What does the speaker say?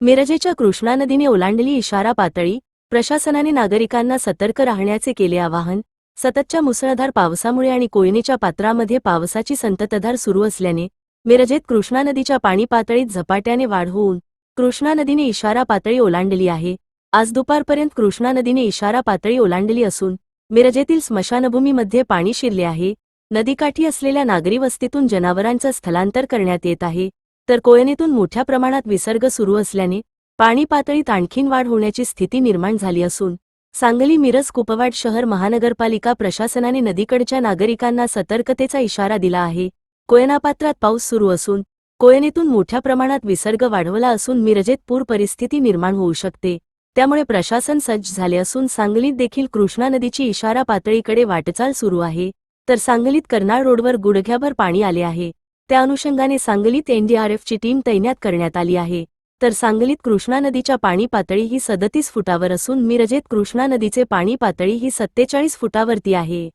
मिरजेच्या कृष्णा नदीने ओलांडली इशारा पातळी प्रशासनाने नागरिकांना सतर्क राहण्याचे केले आवाहन सततच्या मुसळधार पावसामुळे आणि कोयनेच्या पात्रामध्ये पावसाची संततधार सुरू असल्याने मिरजेत कृष्णा नदीच्या पाणी पातळीत झपाट्याने वाढ होऊन कृष्णा नदीने इशारा पातळी ओलांडली आहे. आज दुपारपर्यंत कृष्णा नदीने इशारा पातळी ओलांडली असून मिरजेतील स्मशानभूमीमध्ये पाणी शिरले आहे. नदीकाठी असलेल्या नागरी वस्तीतून जनावरांचं स्थलांतर करण्यात येत आहे. तर कोयनेतून मोठ्या प्रमाणात विसर्ग सुरू असल्याने पाणी पातळीत आणखीन वाढ होण्याची स्थिती निर्माण झाली असून सांगली मिरज कुपवाड शहर महानगरपालिका प्रशासनाने नदीकडच्या नागरिकांना सतर्कतेचा इशारा दिला आहे. कोयनापात्रात पाऊस सुरू असून कोयनेतून मोठ्या प्रमाणात विसर्ग वाढवला असून मिरजेत पूर परिस्थिती निर्माण होऊ शकते. त्यामुळे प्रशासन सज्ज झाले असून सांगलीत देखील कृष्णा नदीची इशारा पातळीकडे वाटचाल सुरू आहे. तर सांगलीत कर्नाळ रोडवर गुडघ्याभर पाणी आले आहे. त्या अनुषंगाने सांगलीत एनडीआरएफची टीम तैनात करण्यात आली आहे. तर सांगलीत कृष्णा नदीच्या पाणी पातळी ही सदतीस फुटावर असून मिरजेत कृष्णा नदीचे पाणी पातळी ही सत्तेचाळीस फुटावरती आहे.